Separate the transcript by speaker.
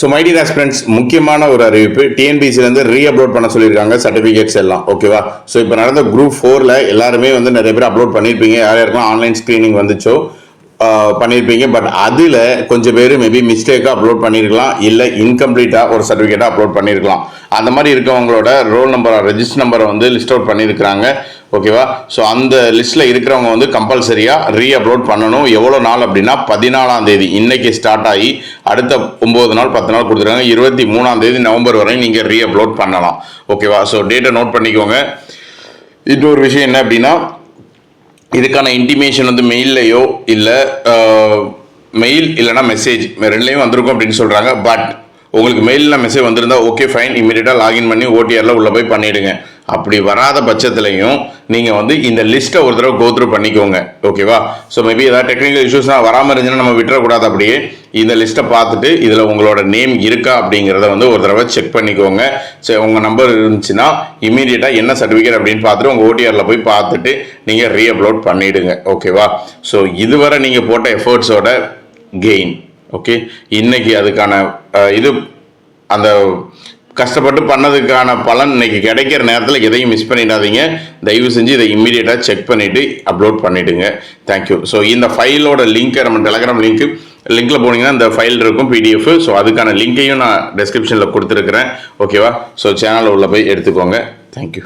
Speaker 1: So mighty aspirants முக்கியமான ஒரு அறிவிப்பு. டிஎன்பிசிலேருந்து ரீ அப்லோட் பண்ண சொல்லியிருக்காங்க சர்டிஃபிகேட்ஸ் எல்லாம். ஓகேவா ஸோ இப்போ நடந்த குரூப் ஃபோரில் எல்லாருமே வந்து நிறைய பேர் அப்லோட் பண்ணியிருப்பீங்க. யார் யாருக்கெல்லாம் ஆன்லைன் ஸ்க்ரீனிங் வந்துச்சோ? பண்ணியிருப்பீங்க பட் அதில் கொஞ்சம் பேர் மேபி மிஸ்டேக்காக அப்லோட் பண்ணியிருக்கலாம் இல்லை இன்கம்ப்ளீட்டாக ஒரு சர்டிஃபிகேட்டாக அப்லோட் பண்ணியிருக்கலாம் அந்த மாதிரி இருக்கவங்களோட ரோல் நம்பர் ரெஜிஸ்டர் நம்பரை வந்து லிஸ்ட் அவுட் பண்ணியிருக்கிறாங்க ஓகேவா ஸோ அந்த லிஸ்ட்டில் இருக்கிறவங்க வந்து கம்பல்சரியாக ரீ அப்லோட் பண்ணணும். எவ்வளோ நாள் அப்படின்னா பதினாலாம் தேதி. இன்னைக்கு ஸ்டார்ட் ஆகி அடுத்த ஒம்பது நாள் பத்து நாள் கொடுத்துருக்காங்க. இருபத்தி மூணாம் தேதி நவம்பர் வரை நீங்கள் ரீ அப்லோட் பண்ணலாம் ஓகேவா ஸோ டேட்டை நோட் பண்ணிக்கோங்க. இன்னொரு விஷயம் என்ன அப்படின்னா இதுக்கான இன்டிமேஷன் வந்து மெயில்லையோ இல்லை மெயில் இல்லைனா மெசேஜ் ரெண்டுலேயும் வந்திருக்கும் அப்படின்னு சொல்கிறாங்க பட் உங்களுக்கு மெயிலில் மெசேஜ் வந்திருந்தா ஓகே ஃபைன் இமீடியட்டாக லாகின் பண்ணி ஓடிஆரில் உள்ளே போய் பண்ணிவிடுங்க அப்படி வராத பட்சத்துலையும் நீங்கள் வந்து இந்த லிஸ்ட்டை ஒரு தடவை கோத்ரூ பண்ணிக்கோங்க. ஓகேவா ஸோ மேபி ஏதாவது டெக்னிக்கல் இஷ்யூஸ்லாம் வராமல் இருந்துச்சுன்னா நம்ம விட்டுறக்கூடாது அப்படியே. இந்த லிஸ்ட்டை பார்த்துட்டு இதில் உங்களோட நேம் இருக்கா அப்படிங்கிறத வந்து ஒரு தடவை செக் பண்ணிக்கோங்க. சரி உங்கள் நம்பர் இருந்துச்சுன்னா இமீடியட்டாக என்ன சர்டிஃபிகேட் அப்படின்னு பார்த்துட்டு உங்கள் ஓடிஆரில் போய் பார்த்துட்டு நீங்கள் ரீஅப்லோட் பண்ணிவிடுங்க ஓகேவா ஸோ இதுவரை நீங்கள் போட்ட எஃபர்ட்ஸோட கெயின் ஓகே இன்னைக்கு அதுக்கான இது அந்த கஷ்டப்பட்டு பண்ணதுக்கான பலன் இன்னைக்கு கிடைக்கிற நேரத்தில் எதையும் மிஸ் பண்ணிடாதீங்க. தயவு செஞ்சு இதை இம்மீடியட்டாக செக் பண்ணிவிட்டு அப்லோட் பண்ணிவிடுங்க தேங்க்யூ ஸோ இந்த ஃபைலோட லிங்க்கை நம்ம டெலகிராம் லிங்க்கு லிங்க்கில் போனீங்கன்னா இந்த ஃபைல் இருக்கும் பிடிஎஃப் ஸோ அதுக்கான லிங்க்கையும் நான் டெஸ்கிரிப்ஷனில் கொடுத்துருக்குறேன். ஓகேவா ஸோ சேனலில் உள்ள போய் எடுத்துக்கோங்க. தேங்க்யூ